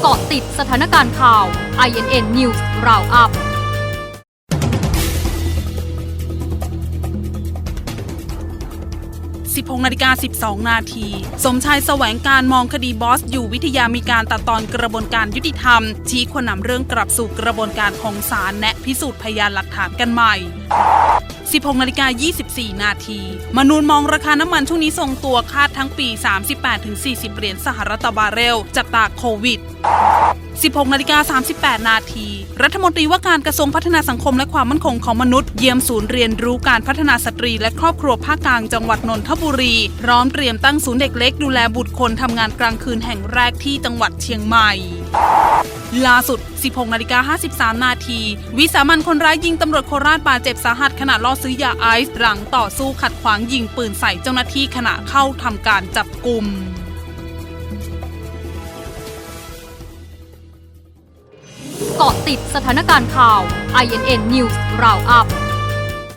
เกาะติดสถานการณ์ข่าว INN News Roundup 16นาฬิกา12 นาที สมชายแสวงการมองคดีบอส อยู่วิทยามีการตัดตอนกระบวนการยุติธรรม ชี้ควรนำเรื่องกลับสู่กระบวนการของศาลแนะพิสูจน์พยานหลักฐานกันใหม่ 16นาฬิกา24 นาทีมนูนมองราคาน้ำมันช่วงนี้ทรงตัวคาดทั้งปี 38-40 เหรียญสหรัฐต่อบาร์เรล จับตาโควิด 16นาฬิกา38 นาที รัฐมนตรีว่าการกระทรวงพัฒนาสังคมและความมั่นคงของมนุษย์ เยี่ยมศูนย์เรียนรู้การพัฒนาสตรี และครอบครัวภาคกลางจังหวัดนนทบุรี พร้อมเตรียมตั้งศูนย์เด็กเล็กดูแลบุตรคนทำงานกลางคืนแห่งแรกที่จังหวัดเชียงใหม่ ล่าสุด 16นาฬิกา53 นาที วิสามันคนร้ายยิงตำรวจโคราชบาดเจ็บสาหัสขณะล่อซื้อยาไอซ์หลังต่อสู้ขัดขวางยิงปืนใส่เจ้าหน้าที่ขณะเข้าทำการจับกลุ่มเกาะติดสถานการณ์ข่าว INN News Roundup